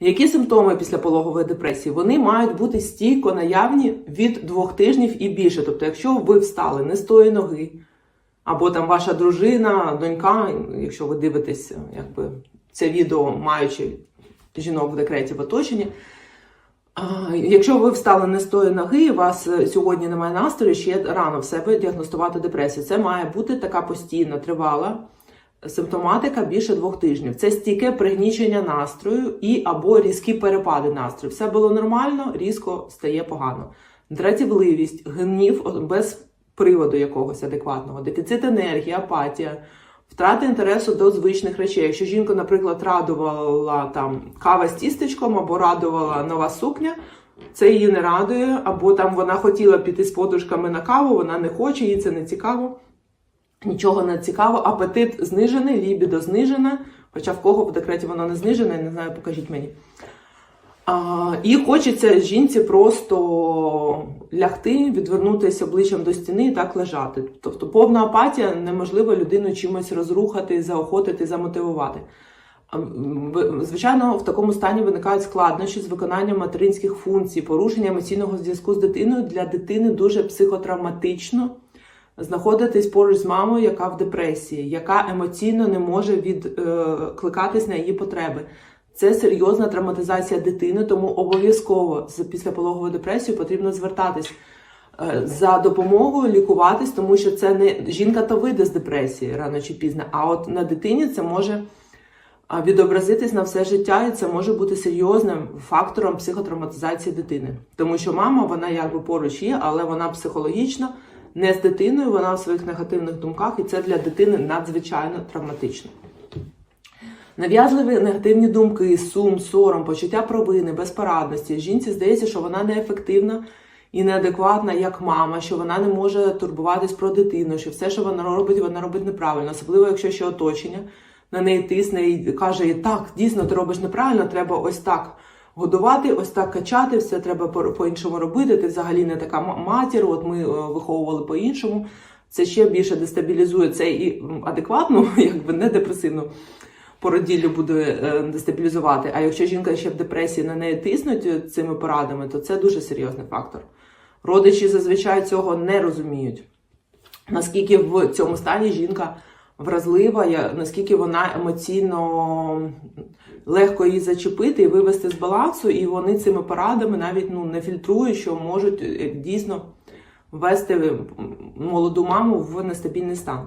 Які симптоми післяпологової депресії? Вони мають бути стійко наявні від двох тижнів і більше. Тобто, якщо ви встали не з тої ноги, або там ваша дружина, донька, якщо ви дивитесь якби, це відео, маючи жінок в декреті в оточенні. Якщо ви встали не з тої ноги, у вас е, сьогодні немає настрою, ще рано в себе діагностувати депресію. Це має бути така постійна, тривала симптоматика більше двох тижнів. Це стійке пригнічення настрою і або різкі перепади настрою. Все було нормально, різко стає погано. Дратівливість, гнів без приводу якогось адекватного, дефіцит енергії, апатія. Втрата інтересу до звичних речей. Якщо жінка, наприклад, радувала там кава з тістечком або радувала нова сукня, це її не радує, або там вона хотіла піти з подружками на каву, вона не хоче, їй це не цікаво. Нічого не цікаво, апетит знижений, лібідо знижене, хоча в кого в декреті воно не знижене, не знаю, покажіть мені. А, і хочеться жінці просто лягти, відвернутися обличчям до стіни і так лежати. Тобто повна апатія неможливо людину чимось розрухати, заохотити, замотивувати. Звичайно, в такому стані виникають складнощі з виконанням материнських функцій, порушення емоційного зв'язку з дитиною для дитини дуже психотравматично знаходитись поруч з мамою, яка в депресії, яка емоційно не може відкликатись на її потреби. Це серйозна травматизація дитини, тому обов'язково з післяпологовою депресією потрібно звертатись е, за допомогою, лікуватись, тому що це не жінка то вийде з депресії рано чи пізно, а от на дитині це може відобразитись на все життя, і це може бути серйозним фактором психотравматизації дитини. Тому що мама, вона якби поруч є, але вона психологічно не з дитиною, вона в своїх негативних думках, і це для дитини надзвичайно травматично. Нав'язливі негативні думки, сум, сором, почуття провини, безпорадності. Жінці здається, що вона неефективна і неадекватна як мама, що вона не може турбуватись про дитину, що все, що вона робить, вона робить неправильно, особливо якщо ще оточення на неї тисне і каже: так, дійсно, ти робиш неправильно, треба ось так годувати, ось так качати, все треба по- по-іншому робити. Ти взагалі не така матір, от ми е, виховували по-іншому. Це ще більше дестабілізує це і м, адекватну, якби не депресивну породіллю буде е, дестабілізувати. А якщо жінка ще в депресії на неї тиснуть е, цими порадами, то це дуже серйозний фактор. Родичі зазвичай цього не розуміють. Наскільки в цьому стані жінка вразлива, наскільки вона емоційно легко її зачепити і вивести з балансу, і вони цими порадами навіть ну, не фільтрують, що можуть е, дійсно ввести молоду маму в нестабільний стан.